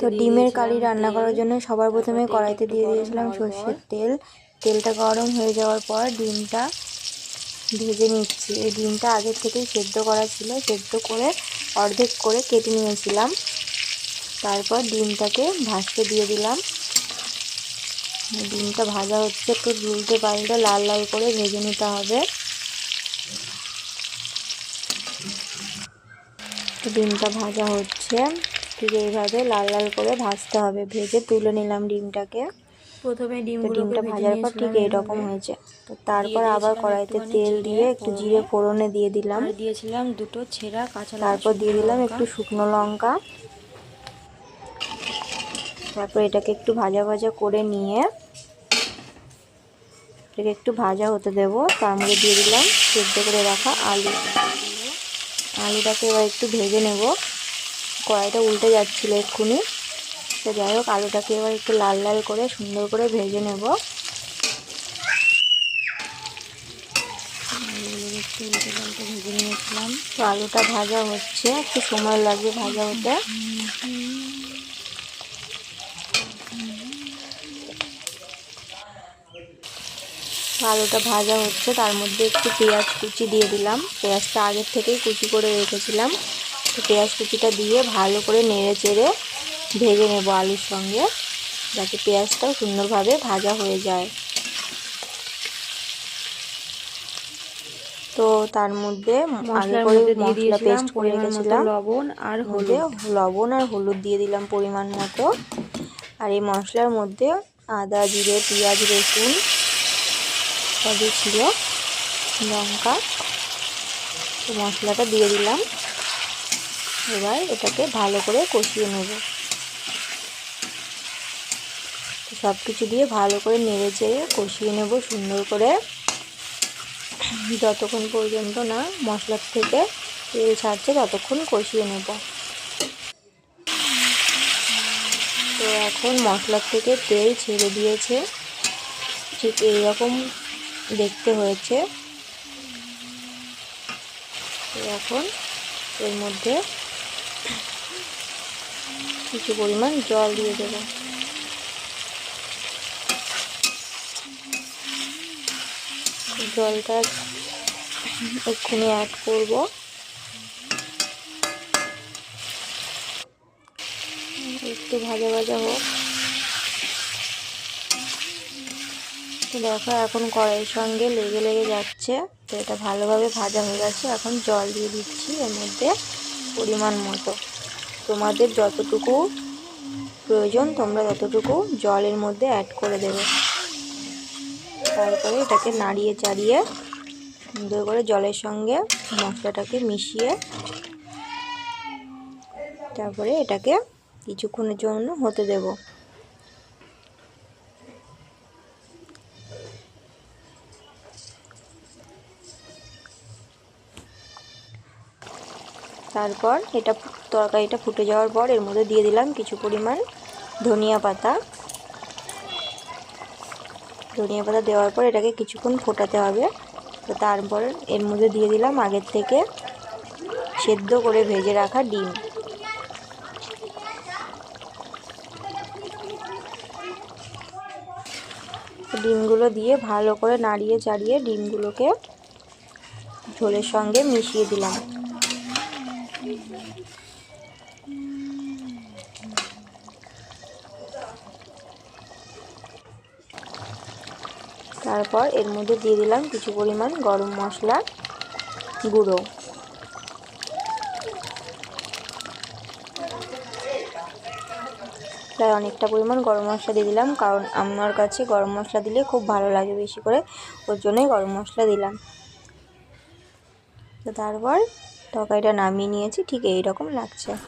তো ডিমের কারি রান্না করার জন্য সবার প্রথমে কড়াইতে দিয়ে দিয়েছিলাম সর্ষের তেল। তেলটা গরম হয়ে যাওয়ার পর ডিমটা ভেজে নিচ্ছি। এই ডিমটা আগের থেকেই সেদ্ধ করা ছিল। সেদ্ধ করে অর্ধেক করে কেটে নিয়েছিলাম। তারপর ডিমটাকে ভাজতে দিয়ে দিলাম। ডিমটা ভাজা হচ্ছে একটু উল্টে পাল্টে লাল লাল করে ভেজে নিতে হবে। ডিমটা ভাজা হচ্ছে। ঠিক এইভাবে লাল লাল করে ভাজতে হবে ভেজে তুলে নিলাম ডিমটাকে। প্রথমে ডিমটা ভাজার পর ঠিক এইরকম হয়েছে। তো তারপর আবার কড়াইতে তেল দিয়ে একটু জিরে ফোড়নে দিয়ে দিলাম। দিয়েছিলাম দুটো ছেঁড়া কাঁচা তারপর দিয়ে দিলাম একটু শুকনো লঙ্কা। তারপর এটাকে একটু ভাজা ভাজা করে নিয়ে এটাকে একটু ভাজা হতে দেব। তার মধ্যে দিয়ে দিলাম সেদ্ধ করে রাখা আলু। আলুটাকে এবার একটু ভেজে নেব। কড়াইটা উল্টে যাচ্ছিল এক্ষুনি। তো যাই হোক, আলুটাকে এবার একটু লাল লাল করে সুন্দর করে ভেজে নেব। ভেজে নিয়েছিলাম তো আলুটা ভাজা হচ্ছে, একটু সময় লাগবে ভাজা হতে। আলুটা ভাজা হচ্ছে, তার মধ্যে একটু পেঁয়াজ কুচি দিয়ে দিলাম। পেঁয়াজটা আগের থেকেই কুচি করে রেখেছিলাম। তো পেঁয়াজ কুচিটা দিয়ে ভালো করে নেড়ে চেড়ে ভেজে নেব আলুর সঙ্গে যাতে পেঁয়াজটাও সুন্দরভাবে ভাজা হয়ে যায়। তো তার মধ্যে আগে করে মশলা পেস্ট করে রেখেছিলাম। লবণ আর হলুদ। লবণ আর হলুদ দিয়ে দিলাম পরিমাণ মতো। আর এই মশলার মধ্যে আদা জিরে পেঁয়াজ রসুন সবই ছিল লঙ্কা তো মশলাটা দিয়ে দিলাম। এবার এটাকে ভালো করে কষিয়ে নেব। সব কিছু দিয়ে ভালো করে নেড়ে চেড়ে কষিয়ে নেব সুন্দর করে। যতক্ষণ পর্যন্ত না মশলার থেকে তেল ছাড়ছে ততক্ষণ কষিয়ে নেব। তো এখন মশলার থেকে তেল ছেড়ে দিয়েছে। ঠিক এইরকম দেখতে হয়েছে। এখন এর মধ্যে কিছু পরিমাণ জল দিয়ে দেবো। জলটা এক্ষুনি অ্যাড করব। একটু ভাজা ভাজা হোক। দেখো এখন কড়াইয়ের সঙ্গে লেগে লেগে যাচ্ছে। তো এটা ভালোভাবে ভাজা হয়ে গেছে। এখন জল দিয়ে দিচ্ছি এর মধ্যে। পরিমাণ মতো। তোমাদের যতটুকু প্রয়োজন, তোমরা ততটুকু জলের মধ্যে অ্যাড করে দেবে। তারপরে এটাকে নাড়িয়ে চাড়িয়ে সুন্দর করে জলের সঙ্গে মশলাটাকে মিশিয়ে তারপরে এটাকে কিছুক্ষণের জন্য হতে দেব। তারপর এটা তরকারিটা ফুটে যাওয়ার পর এর মধ্যে দিয়ে দিলাম কিছু পরিমাণ ধনিয়া পাতা। ধনিয়া পাতা দেওয়ার পর এটাকে কিছুক্ষণ ফোটাতে হবে। তো তারপর এর মধ্যে দিয়ে দিলাম আগের থেকে সেদ্ধ করে ভেজে রাখা ডিম। ডিমগুলো দিয়ে ভালো করে নাড়িয়ে চাড়িয়ে ডিমগুলোকে ঝোলের সঙ্গে মিশিয়ে দিলাম। তারপর এর মধ্যে দিয়ে দিলাম কিছু পরিমাণ গরম মশলা গুঁড়ো। প্রায় অনেকটা পরিমাণ গরম মশলা দিয়ে দিলাম, কারণ আমার কাছে গরম মশলা দিলে খুব ভালো লাগে বেশি করে, ওর জন্যই গরম মশলা দিলাম। তো তারপর তরকারিটা নামিয়ে নিয়েছি ঠিক এইরকম লাগছে।